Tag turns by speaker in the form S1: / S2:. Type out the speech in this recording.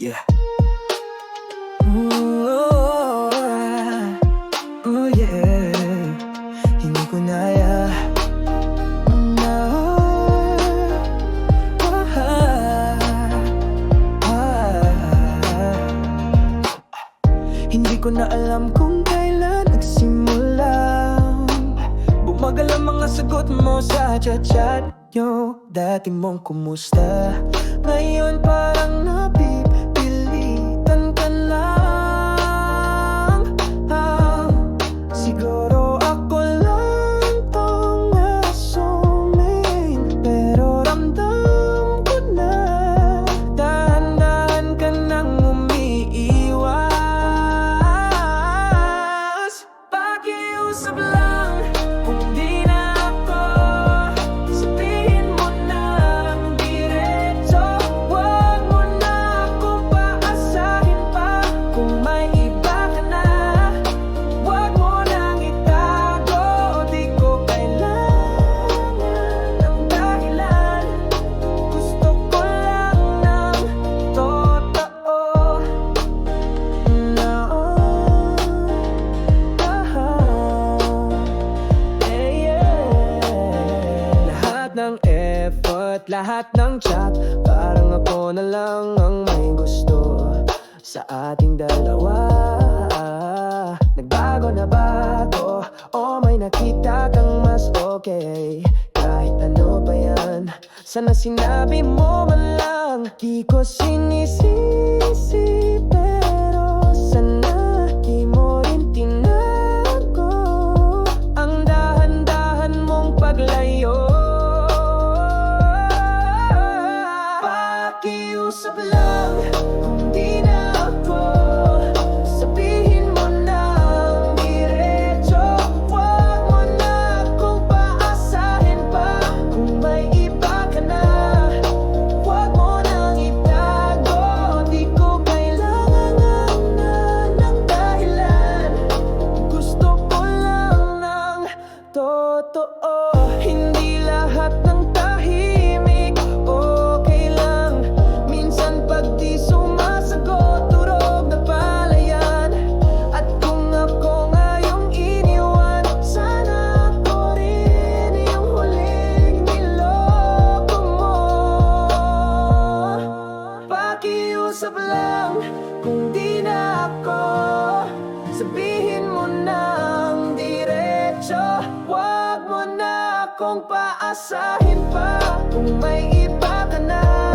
S1: Yeah. Oh, oh, yeah. Hindi ko naya. Na, ah, ah. Hindi ko na alam kung kailan nagsimula Bumagal ang mga sagot mo sa chat-chat Yo, dati mong kumusta Ngayon parang napipilitan ng effort, lahat ng chat Parang ako na lang ang may gusto Sa ating dalawa Nagbago na ba ako? O may nakita kang mas okay? Kahit ano pa yan Sana sinabi mo man lang Di ko sinisisi Pakiusap lang kung di na ako Sabihin Huwag mo na akong paasahin pa. Kung may iba ka na